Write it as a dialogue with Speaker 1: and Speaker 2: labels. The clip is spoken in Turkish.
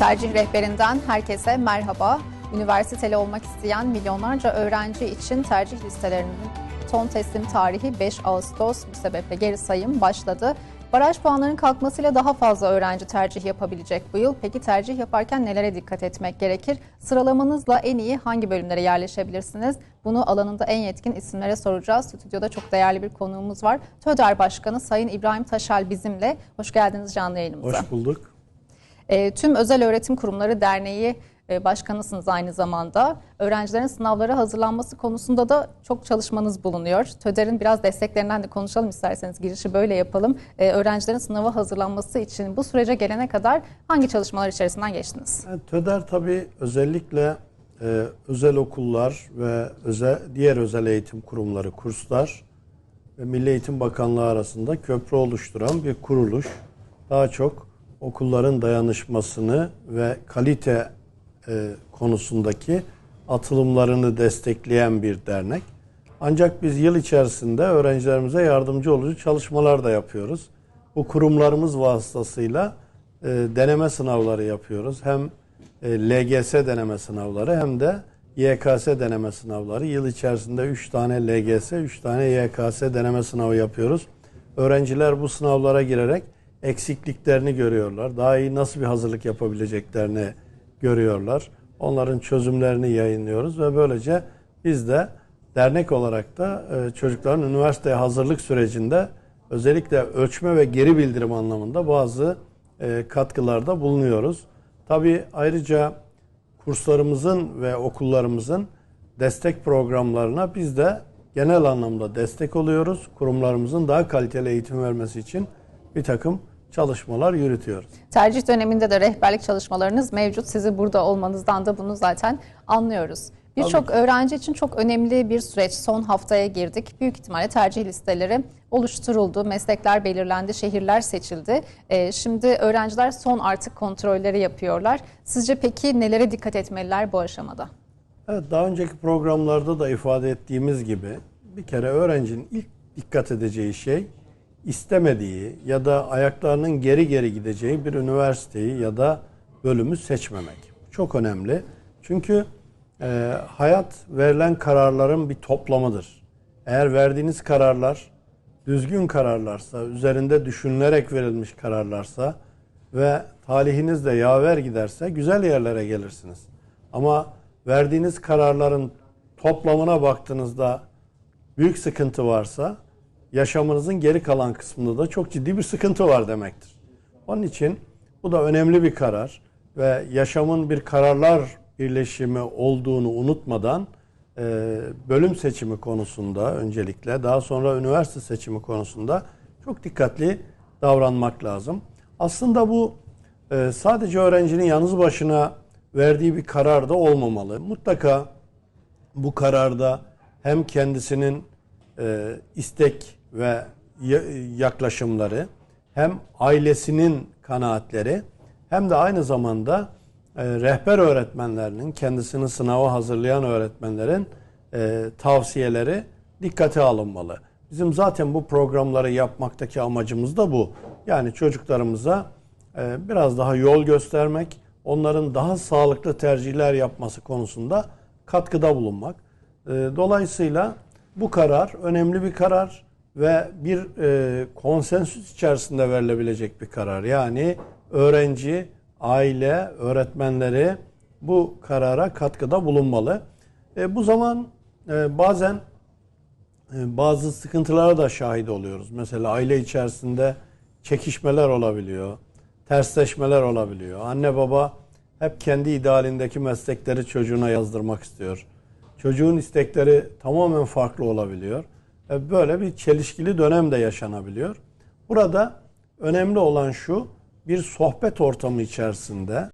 Speaker 1: Tercih rehberinden herkese merhaba. Üniversiteli olmak isteyen milyonlarca öğrenci için tercih listelerinin son teslim tarihi 5 Ağustos. Bu sebeple geri sayım başladı. Baraj puanlarının kalkmasıyla daha fazla öğrenci tercih yapabilecek bu yıl. Peki tercih yaparken nelere dikkat etmek gerekir? Sıralamanızla en iyi hangi bölümlere yerleşebilirsiniz? Bunu alanında en yetkin isimlere soracağız. Stüdyoda çok değerli bir konuğumuz var. TÖDER Başkanı Sayın İbrahim Taşal bizimle. Hoş geldiniz canlı yayınımıza.
Speaker 2: Hoş bulduk.
Speaker 1: E, tüm Özel Öğretim Kurumları Derneği e, başkanısınız aynı zamanda. Öğrencilerin sınavlara hazırlanması konusunda da çok çalışmanız bulunuyor. TÖDER'in biraz desteklerinden de konuşalım isterseniz. Girişi böyle yapalım. E, öğrencilerin sınava hazırlanması için bu sürece gelene kadar hangi çalışmalar içerisinden geçtiniz?
Speaker 2: Yani TÖDER tabii özellikle e, özel okullar ve özel diğer özel eğitim kurumları, kurslar ve Milli Eğitim Bakanlığı arasında köprü oluşturan bir kuruluş. Daha çok okulların dayanışmasını ve kalite e, konusundaki atılımlarını destekleyen bir dernek. Ancak biz yıl içerisinde öğrencilerimize yardımcı olucu çalışmalar da yapıyoruz. Bu kurumlarımız vasıtasıyla e, deneme sınavları yapıyoruz. Hem e, LGS deneme sınavları hem de YKS deneme sınavları. Yıl içerisinde 3 tane LGS, 3 tane YKS deneme sınavı yapıyoruz. Öğrenciler bu sınavlara girerek eksikliklerini görüyorlar. Daha iyi nasıl bir hazırlık yapabileceklerini görüyorlar. Onların çözümlerini yayınlıyoruz ve böylece biz de dernek olarak da e, çocukların üniversiteye hazırlık sürecinde özellikle ölçme ve geri bildirim anlamında bazı e, katkılarda bulunuyoruz. Tabii ayrıca kurslarımızın ve okullarımızın destek programlarına biz de genel anlamda destek oluyoruz. Kurumlarımızın daha kaliteli eğitim vermesi için bir takım çalışmalar yürütüyoruz.
Speaker 1: Tercih döneminde de rehberlik çalışmalarınız mevcut. Sizi burada olmanızdan da bunu zaten anlıyoruz. Birçok öğrenci için çok önemli bir süreç. Son haftaya girdik. Büyük ihtimalle tercih listeleri oluşturuldu. Meslekler belirlendi, şehirler seçildi. Ee, şimdi öğrenciler son artık kontrolleri yapıyorlar. Sizce peki nelere dikkat etmeliler bu aşamada?
Speaker 2: Evet daha önceki programlarda da ifade ettiğimiz gibi bir kere öğrencinin ilk dikkat edeceği şey istemediği ya da ayaklarının geri geri gideceği bir üniversiteyi ya da bölümü seçmemek. Çok önemli. Çünkü e, hayat verilen kararların bir toplamıdır. Eğer verdiğiniz kararlar düzgün kararlarsa, üzerinde düşünülerek verilmiş kararlarsa ve talihiniz de yaver giderse güzel yerlere gelirsiniz. Ama verdiğiniz kararların toplamına baktığınızda büyük sıkıntı varsa yaşamınızın geri kalan kısmında da çok ciddi bir sıkıntı var demektir. Onun için bu da önemli bir karar ve yaşamın bir kararlar birleşimi olduğunu unutmadan e, bölüm seçimi konusunda öncelikle daha sonra üniversite seçimi konusunda çok dikkatli davranmak lazım. Aslında bu e, sadece öğrencinin yalnız başına verdiği bir karar da olmamalı. Mutlaka bu kararda hem kendisinin e, istek ve yaklaşımları hem ailesinin kanaatleri hem de aynı zamanda e, rehber öğretmenlerinin kendisini sınava hazırlayan öğretmenlerin e, tavsiyeleri dikkate alınmalı. Bizim zaten bu programları yapmaktaki amacımız da bu. Yani çocuklarımıza e, biraz daha yol göstermek, onların daha sağlıklı tercihler yapması konusunda katkıda bulunmak. Dolayısıyla bu karar önemli bir karar ve bir e, konsensüs içerisinde verilebilecek bir karar. Yani öğrenci, aile, öğretmenleri bu karara katkıda bulunmalı. E, bu zaman e, bazen e, bazı sıkıntılara da şahit oluyoruz. Mesela aile içerisinde çekişmeler olabiliyor, tersleşmeler olabiliyor. Anne baba hep kendi idealindeki meslekleri çocuğuna yazdırmak istiyor. Çocuğun istekleri tamamen farklı olabiliyor. E, böyle bir çelişkili dönem de yaşanabiliyor. Burada önemli olan şu, bir sohbet ortamı içerisinde